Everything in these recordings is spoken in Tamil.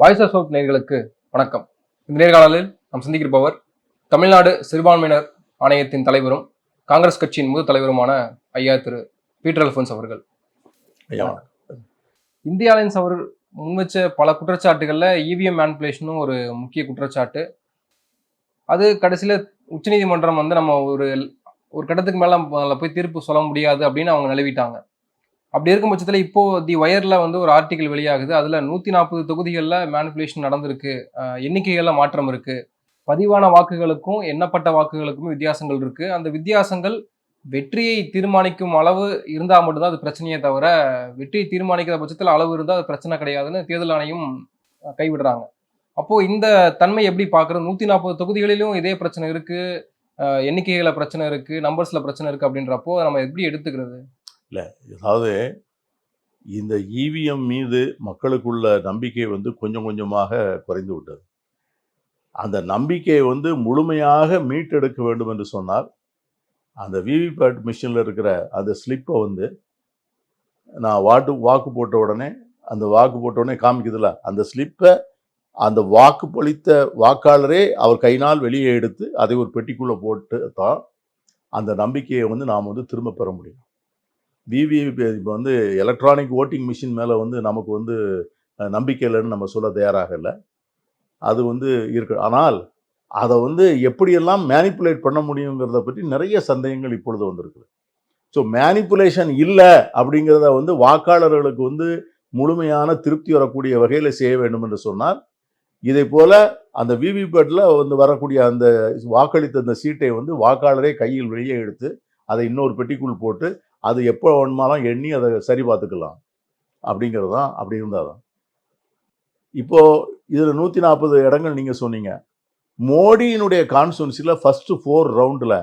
வாய்ஸ் ஆஃப் சவுத் நேர்களுக்கு வணக்கம். இந்த நேர்காணலில் நாம் சந்திக்கிருப்பவர் தமிழ்நாடு சிறுபான்மையினர் ஆணையத்தின் தலைவரும் காங்கிரஸ் கட்சியின் முதல் தலைவருமான ஐயா திரு பீட்டர் அல்ஃபோன்ஸ் அவர்கள். ஐயா இந்திய அலையன்ஸ் அவர் முன்வச்ச பல குற்றச்சாட்டுகள்ல இவிஎம் மேனிப்புலேஷனும் ஒரு முக்கிய குற்றச்சாட்டு. அது கடைசியில உச்சநீதிமன்றம் வந்து நம்ம ஒரு ஒரு கட்டத்துக்கு மேல போய் தீர்ப்பு சொல்ல முடியாது அப்படின்னு அவங்க நிலவிட்டாங்க. அப்படி இருக்கும் பட்சத்தில் இப்போ தி ஒயரில் வந்து ஒரு ஆர்டிக்கல் வெளியாகுது. அதுல நூத்தி நாற்பது தொகுதிகளில் மேனிபுலேஷன் நடந்திருக்கு. எண்ணிக்கைகளில் எண்ணிக்கைகள்ல மாற்றம் இருக்கு. பதிவான வாக்குகளுக்கும் எண்ணப்பட்ட வாக்குகளுக்கும் வித்தியாசங்கள் இருக்கு. அந்த வித்தியாசங்கள் வெற்றியை தீர்மானிக்கும் அளவு இருந்தால் மட்டும்தான் அது பிரச்சனையே தவிர வெற்றியை தீர்மானிக்கிற பட்சத்தில் அளவு இருந்தால் அது பிரச்சனை கிடையாதுன்னு தேர்தல் ஆணையம் கைவிடுறாங்க. அப்போது இந்த தன்மை எப்படி பார்க்குறது நூற்றி நாற்பது தொகுதிகளிலும் இதே பிரச்சனை இருக்குது எண்ணிக்கைகளில் எண்ணிக்கைகளை பிரச்சனை இருக்குது நம்பர்ஸில் பிரச்சனை இருக்குது அப்படின்றப்போ நம்ம எப்படி எடுத்துக்கிறது? இல்லை. அதாவது இந்த இவிஎம் மீது மக்களுக்குள்ள நம்பிக்கை வந்து கொஞ்சம் கொஞ்சமாக குறைந்து விட்டது. அந்த நம்பிக்கையை வந்து முழுமையாக மீட்டெடுக்க வேண்டும் என்று சொன்னால் அந்த விவிபேட் மிஷினில் இருக்கிற அந்த ஸ்லிப்பை வந்து நான் வாட்டு வாக்கு போட்ட உடனே அந்த வாக்கு போட்ட உடனே காமிக்குதுல அந்த ஸ்லிப்பை அந்த வாக்கு பொழித்த வாக்காளரே அவர் கையினால் வெளியே எடுத்து அதை ஒரு பெட்டிக்குள்ளே போட்டு தான் அந்த நம்பிக்கையை வந்து நாம் வந்து திரும்ப பெற முடியும். விவிபி இப்போ வந்து எலக்ட்ரானிக் ஓட்டிங் மிஷின் மேலே வந்து நமக்கு வந்து நம்பிக்கை இல்லைன்னு நம்ம சொல்ல தயாராக இல்லை. அது வந்து இருக்கு. ஆனால் அதை வந்து எப்படியெல்லாம் மேனிப்புலேட் பண்ண முடியுங்கிறத பற்றி நிறைய சந்தேகங்கள் இப்பொழுது வந்திருக்கு ஸோ மேனிப்புலேஷன் இல்லை அப்படிங்கிறத வந்து வாக்காளர்களுக்கு வந்து முழுமையான திருப்தி வரக்கூடிய வகையில் செய்ய வேண்டும் என்று சொன்னால் இதை போல அந்த விவிபேட்டில் வந்து வரக்கூடிய அந்த வாக்களித்த அந்த சீட்டை வந்து வாக்காளரே கையில் வெளியே எடுத்து அதை இன்னொரு பெட்டிக்குள் போட்டு அது எப்போ வேணுமாலும் எண்ணி அதை சரி பார்த்துக்கலாம். அப்படிங்கிறது தான் அப்படி இருந்தால் தான் இப்போது இதில் நூற்றி நாற்பது இடங்கள் நீங்கள் சொன்னீங்க. மோடியினுடைய கான்ஸ்டுவன்சியில் ஃபஸ்ட்டு ஃபோர் ரவுண்டில்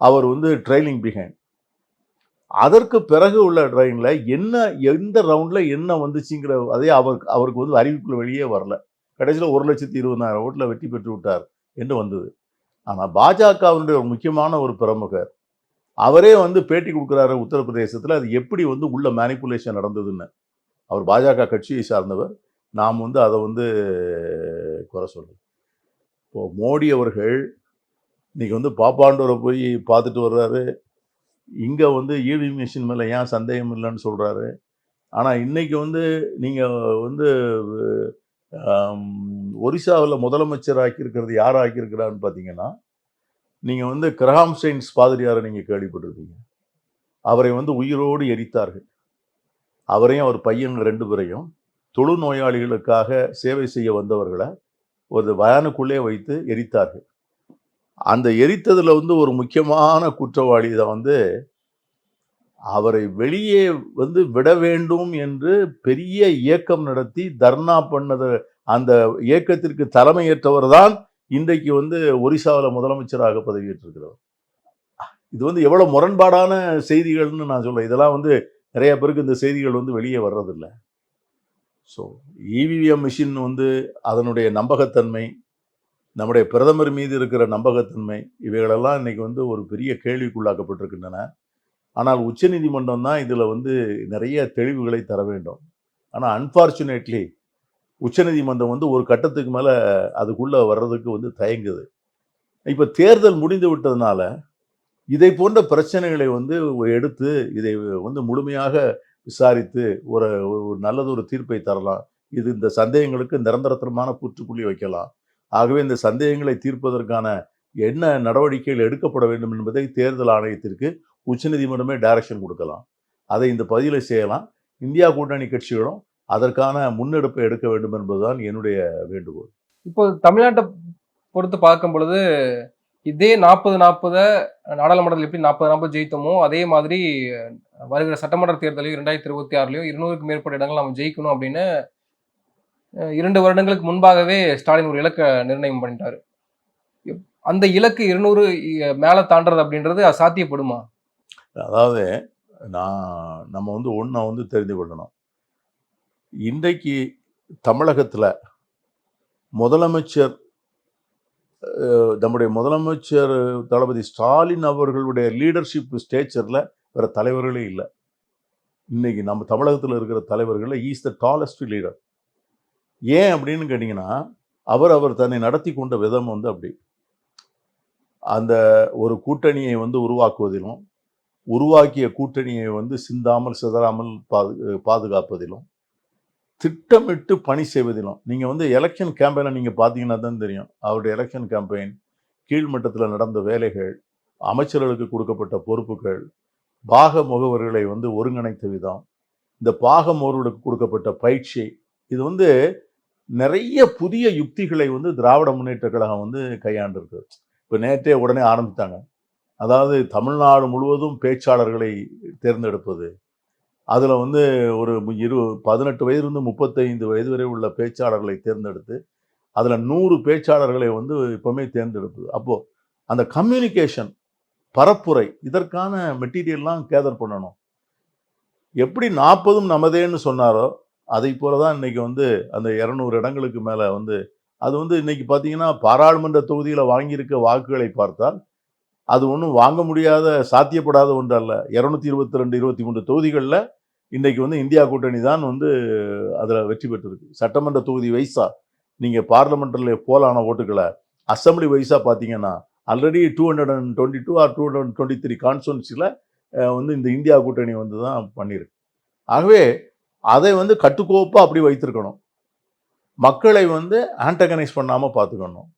அவர் வந்து ட்ரைலிங் பிஹைண்ட் அதற்கு பிறகு உள்ள ட்ரைனில் என்ன எந்த ரவுண்டில் என்ன வந்துச்சுங்கிற அதே அவருக்கு அவருக்கு வந்து அறிவிப்பில் வெளியே வரல. கடைசியில் ஒரு லட்சத்தி இருபதாயிரம் ஓட்டில் வெற்றி பெற்று விட்டார் என்று வந்தது. ஆனால் பாஜகவினுடைய ஒரு முக்கியமான ஒரு பிரமுகர் அவரே வந்து பேட்டி கொடுக்குறாரு உத்தரப்பிரதேசத்தில் அது எப்படி வந்து உள்ள மேனிப்புலேஷன் நடந்ததுன்னு. அவர் பாஜக கட்சியை சார்ந்தவர். நாம் வந்து அதை வந்து குறை சொல்றோம் இப்போது மோடி அவர்கள் இன்றைக்கி வந்து பாப்பாண்டூரை போய் பார்த்துட்டு வர்றாரு. இங்கே வந்து இவி மிஷின் மேலே ஏன் சந்தேகம் இல்லைன்னு சொல்கிறாரு ஆனால் இன்றைக்கி வந்து நீங்கள் வந்து ஒரிசாவில் முதலமைச்சர் ஆக்கியிருக்கிறது யார் ஆக்கியிருக்கிறான்னு பார்த்தீங்கன்னா நீங்கள் வந்து கிரஹாம்ஸ்டைன்ஸ் பாதிரியாரை நீங்கள் கேள்விப்பட்டிருப்பீங்க. அவரை வந்து உயிரோடு எரித்தார்கள். அவரையும் அவர் பையன் ரெண்டு பேரையும் தொழு நோயாளிகளுக்காக சேவை செய்ய வந்தவர்களை ஒரு வயானுக்குள்ளே வைத்து எரித்தார்கள். அந்த எரித்ததில் வந்து ஒரு முக்கியமான குற்றவாளி தான் வந்து அவரை வெளியே வந்து விட வேண்டும் என்று பெரிய இயக்கம் நடத்தி தர்ணா பண்ணதை அந்த இயக்கத்திற்கு தலைமையேற்றவர் தான் இன்றைக்கு வந்து ஒரிசாவில் முதலமைச்சராக பதவியேற்றிருக்கிறவர். இது வந்து எவ்வளோ முரண்பாடான செய்திகள்னு நான் சொல்கிறேன் இதெல்லாம் வந்து நிறைய பேருக்கு இந்த செய்திகள் வந்து வெளியே வர்றதில்ல. ஸோ இவிஎம் மிஷின் வந்து அதனுடைய நம்பகத்தன்மை நம்முடைய பிரதமர் மீது இருக்கிற நம்பகத்தன்மை இவைகளெல்லாம் இன்றைக்கி வந்து ஒரு பெரிய கேள்விக்குள்ளாக்கப்பட்டிருக்கின்றன. ஆனால் உச்சநீதிமன்றம் தான் இதில் வந்து நிறைய தெளிவுகளை தர வேண்டும். ஆனால் அன்ஃபார்ச்சுனேட்லி உச்சநீதிமன்றம் வந்து ஒரு கட்டத்துக்கு மேலே அதுக்குள்ளே வர்றதுக்கு வந்து தயங்குது. இப்போ தேர்தல் முடிந்து விட்டதுனால இதை போன்ற பிரச்சனைகளை வந்து எடுத்து இதை வந்து முழுமையாக விசாரித்து ஒரு ஒரு நல்லதொரு தீர்ப்பை தரலாம். இது இந்த சந்தேகங்களுக்கு நிரந்தரத்தனமான புற்றுப்புள்ளி வைக்கலாம். ஆகவே இந்த சந்தேகங்களை தீர்ப்பதற்கான என்ன நடவடிக்கைகள் எடுக்கப்பட வேண்டும் என்பதை தேர்தல் ஆணையத்திற்கு உச்சநீதிமன்றமே டைரக்ஷன் கொடுக்கலாம். அதை இந்த பதிலை செய்யலாம். இந்தியா கூட்டணி கட்சிகளும் அதற்கான முன்னெடுப்பை எடுக்க வேண்டும் என்பதுதான் என்னுடைய வேண்டுகோள். இப்போ தமிழ்நாட்டை பொறுத்து பார்க்கும் பொழுது இதே நாற்பது நாற்பதை நாடாளுமன்றத்தில் எப்படி நாற்பது நாற்பது ஜெயித்தோமோ அதே மாதிரி வருகிற சட்டமன்ற தேர்தலையும் ரெண்டாயிரத்தி இருபத்தி ஆறுலையும் இருநூறுக்கு மேற்பட்ட இடங்கள் நம்ம ஜெயிக்கணும் அப்படின்னு இரண்டு வருடங்களுக்கு முன்பாகவே ஸ்டாலின் ஒரு இலக்கை நிர்ணயம் பண்ணிட்டாரு. அந்த இலக்கு இருநூறு மேலே தாண்டறது அப்படின்றது சாத்தியப்படுமா அதாவது நான் நம்ம வந்து ஒன்றை வந்து தெரிந்து கொள்ளணும். இன்றைக்கு தமிழகத்தில் முதலமைச்சர் நம்முடைய முதலமைச்சர் தளபதி ஸ்டாலின் அவர்களுடைய லீடர்ஷிப் ஸ்டேச்சரில் வேற தலைவர்களே இல்லை. இன்றைக்கி நம்ம தமிழகத்தில் இருக்கிற தலைவர்களில் ஈஸ் த டாலஸ்ட் லீடர் ஏன் அப்படின்னு கேட்டிங்கன்னா அவர் அவர் தன்னை நடத்தி கொண்ட விதம் வந்து அப்படி. அந்த ஒரு கூட்டணியை வந்து உருவாக்குவதிலும் உருவாக்கிய கூட்டணியை வந்து சிந்தாமல் சிதறாமல் பாது பாதுகாப்பதிலும் திட்டமிட்டு பணி செய்வதிலும் நீங்கள் வந்து எலெக்ஷன் கேம்பெயினை நீங்கள் பார்த்தீங்கன்னா தான் தெரியும். அவருடைய எலெக்ஷன் கேம்பெயின் கீழ்மட்டத்தில் நடந்த வேலைகள் அமைச்சர்களுக்கு கொடுக்கப்பட்ட பொறுப்புகள் பாக முகவர்களை வந்து ஒருங்கிணைத்த விதம் இந்த பாக முகவர்களுக்கு கொடுக்கப்பட்ட பயிற்சி இது வந்து நிறைய புதிய யுக்திகளை வந்து திராவிட முன்னேற்ற கழகம் வந்து கையாண்டிருக்கு. இப்போ நேற்றே உடனே ஆரம்பித்தாங்க. அதாவது தமிழ்நாடு முழுவதும் பேச்சாளர்களை தேர்ந்தெடுப்பது அதில் வந்து ஒரு இரு பதினெட்டு வயதிலிருந்து முப்பத்தைந்து வயது வரை உள்ள பேச்சாளர்களை தேர்ந்தெடுத்து அதில் நூறு பேச்சாளர்களை வந்து இப்போவுமே தேர்ந்தெடுப்பது. அப்போது அந்த கம்யூனிகேஷன் பரப்புரை இதற்கான மெட்டீரியல்லாம் கேதர் பண்ணணும். எப்படி நாற்பதும் நமதேன்னு சொன்னாரோ அதை போல தான் இன்றைக்கி வந்து அந்த இரநூறு இடங்களுக்கு மேலே வந்து அது வந்து இன்றைக்கி பார்த்தீங்கன்னா பாராளுமன்ற தொகுதியில் வாங்கியிருக்க வாக்குகளை பார்த்தால் அது ஒன்றும் வாங்க முடியாத சாத்தியப்படாத ஒன்றல்ல. இரநூத்தி இருபத்தி ரெண்டு இருபத்தி மூன்று தொகுதிகளில் இன்றைக்கு வந்து இந்தியா கூட்டணி தான் வந்து அதில் வெற்றி பெற்றிருக்கு. சட்டமன்ற தொகுதி வைஸாக நீங்கள் பார்லமெண்ட்டில் போலான ஓட்டுகளை அசம்பிளி வைஸாக பார்த்தீங்கன்னா already two hundred and twenty two or two hundred twenty three கான்ஸ்டுவன்சியில் வந்து இந்த இந்தியா கூட்டணி வந்து தான் பண்ணியிருக்கு ஆகவே அதை வந்து கட்டுக்கோப்பாக அப்படி வைத்திருக்கணும். மக்களை வந்து ஆண்டகனைஸ் பண்ணாமல் பார்த்துக்கணும்.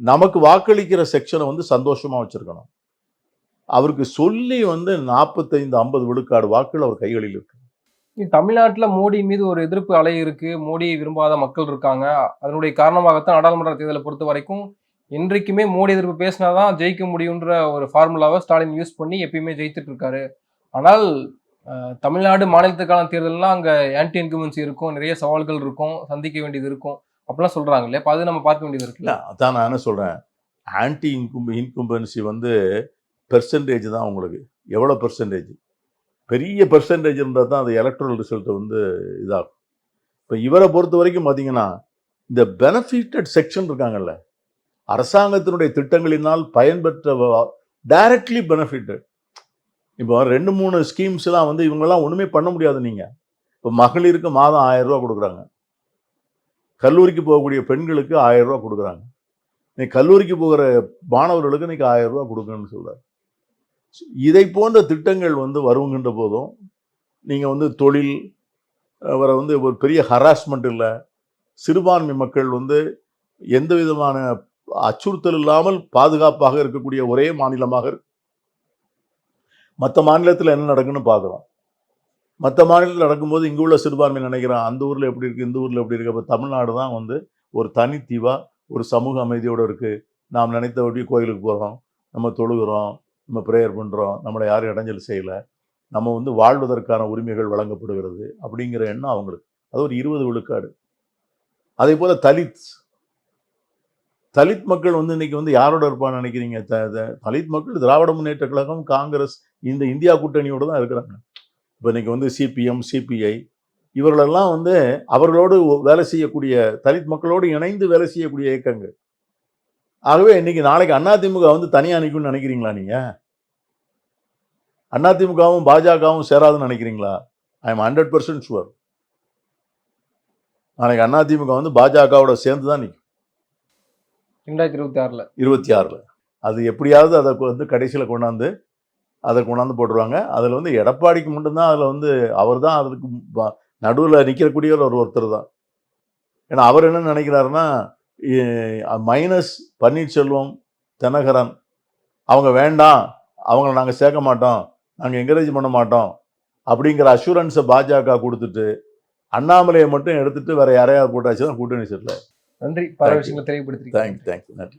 நமக்கு வாக்களிக்கிற செக்ஷனை வந்து சந்தோஷமாக வச்சுருக்கணும். அவருக்கு சொல்லி வந்து நாற்பத்தைந்து ஐம்பது விழுக்காடு வாக்குகள் அவர் கைகளில் இருக்கு. தமிழ்நாட்டுல மோடி மீது ஒரு எதிர்ப்பு அலை இருக்கு. மோடியை விரும்பாத மக்கள் இருக்காங்க. அதனுடைய காரணமாகத்தான் நாடாளுமன்ற தேர்தலை பொறுத்த வரைக்கும் இன்றைக்குமே மோடி எதிர்ப்பு பேசினாதான் ஜெயிக்க முடியுன்ற ஒரு ஃபார்முலாவை ஸ்டாலின் யூஸ் பண்ணி எப்பயுமே ஜெயித்துட்டு இருக்காரு. ஆனால் தமிழ்நாடு மாநிலத்துக்கான தேர்தல்லாம் அங்க ஆன்டி இன்குமென்சி இருக்கும். நிறைய சவால்கள் இருக்கும். சந்திக்க வேண்டியது இருக்கும். அப்படிலாம் சொல்றாங்க இல்லையா அது நம்ம பார்க்க வேண்டியது இருக்குல்ல அதான் நான் என்ன சொல்கிறேன் ஆன்டி இன்கும் இன்கும்பன்சி வந்து பெர்சன்டேஜ் தான் உங்களுக்கு. எவ்வளோ பெர்சன்டேஜ் பெரிய பெர்சன்டேஜ் இருந்தால் தான் அது எலக்ட்ரல் ரிசல்ட்டை வந்து இதாகும். இப்போ இவரை பொறுத்த வரைக்கும் பார்த்தீங்கன்னா இந்த பெனிஃபிட்டட் செக்ஷன் இருக்காங்கல்ல அரசாங்கத்தினுடைய திட்டங்களினால் பயன்பெற்ற டைரக்ட்லி பெனிஃபிட்டட் இப்போ ரெண்டு மூணு ஸ்கீம்ஸ்லாம் வந்து இவங்கெல்லாம் ஒன்றுமே பண்ண முடியாது நீங்கள் இப்போ மகளிருக்கு மாதம் ஆயிரம் ரூபா கொடுக்குறாங்க. கல்லூரிக்கு போகக்கூடிய பெண்களுக்கு ஆயிரம் ரூபா கொடுக்குறாங்க. நீ கல்லூரிக்கு போகிற மாணவர்களுக்கு இன்னைக்கு ஆயிரம் ரூபா கொடுக்கணும்னு சொல்கிறார் இதை போன்ற திட்டங்கள் வந்து வருங்கின்ற போதும் நீங்கள் வந்து தொழில் அவரை வந்து ஒரு பெரிய ஹராஸ்மெண்ட் இல்லை சிறுபான்மை மக்கள் வந்து எந்த விதமான அச்சுறுத்தல் இல்லாமல் பாதுகாப்பாக இருக்கக்கூடிய ஒரே மாநிலமாக மற்ற மாநிலத்தில் என்ன நடக்குன்னு பார்க்குறோம். மற்ற மாநிலத்தில் நடக்கும்போது இங்கே உள்ள சிறுபான்மை நினைக்கிறான் அந்த ஊரில் எப்படி இருக்குது இந்த ஊரில் எப்படி இருக்குது அப்போ தமிழ்நாடு தான் வந்து ஒரு தனித்தீவாக ஒரு சமூக அமைதியோடு இருக்குது நாம் நினைத்தபடி கோயிலுக்கு போகிறோம் நம்ம தொழுகிறோம் நம்ம ப்ரேயர் பண்ணுறோம் நம்மளை யாரும் இடைஞ்சல் செய்யலை நம்ம வந்து வாழ்வதற்கான உரிமைகள் வழங்கப்படுகிறது அப்படிங்கிற எண்ணம் அவங்களுக்கு. அது ஒரு இருபது விழுக்காடு. அதே போல் தலித். தலித் மக்கள் வந்து இன்னைக்கு வந்து யாரோட இருப்பான்னு நினைக்கிறீங்க? த- தலித் மக்கள் திராவிட முன்னேற்ற கழகம் காங்கிரஸ் இந்த இந்தியா கூட்டணியோடு தான் இருக்கிறாங்க. இப்போ இன்னைக்கு வந்து சிபிஎம் சிபிஐ இவர்களெல்லாம் வந்து அவர்களோடு வேலை செய்யக்கூடிய தலித் மக்களோடு இணைந்து வேலை செய்யக்கூடிய இயக்கங்கள். ஆகவே இன்னைக்கு நாளைக்கு அதிமுக வந்து தனியாக நிற்கும்னு நினைக்கிறீங்களா நீங்க? அதிமுகவும் பாஜகவும் சேராதுன்னு நினைக்கிறீங்களா? I am hundred percent sure நாளைக்கு அதிமுக வந்து பாஜகவோட சேர்ந்து தான் நிற்கும் ரெண்டாயிரத்தி இருபத்தி ஆறுல. இருபத்தி ஆறில். அது எப்படியாவது அதை வந்து கடைசியில் கொண்டாந்து அதை கொண்டாந்து போட்டுருவாங்க. அதில் வந்து எடப்பாடிக்கு மட்டும்தான் அதில் வந்து அவர் தான் அதுக்கு நடுவில் நிற்கக்கூடியவர் ஒரு ஒருத்தர் தான். ஏன்னா அவர் என்ன நினைக்கிறாருன்னா மைனஸ் பன்னீர்செல்வம் தினகரன். அவங்க வேண்டாம். அவங்கள நாங்கள் சேர்க்க மாட்டோம். நாங்கள் என்கரேஜ் பண்ண மாட்டோம். அப்படிங்கிற அஷூரன்ஸை பாஜக கொடுத்துட்டு அண்ணாமலையை மட்டும் எடுத்துட்டு வேற யாரையாவது போட்டாச்சு தான் கூட்டணி செட்டில் நன்றி. பல. விஷயங்களை தெளிவுபடுத்திருக்கீங்க. தேங்க்யூ தேங்க்யூ நன்றி.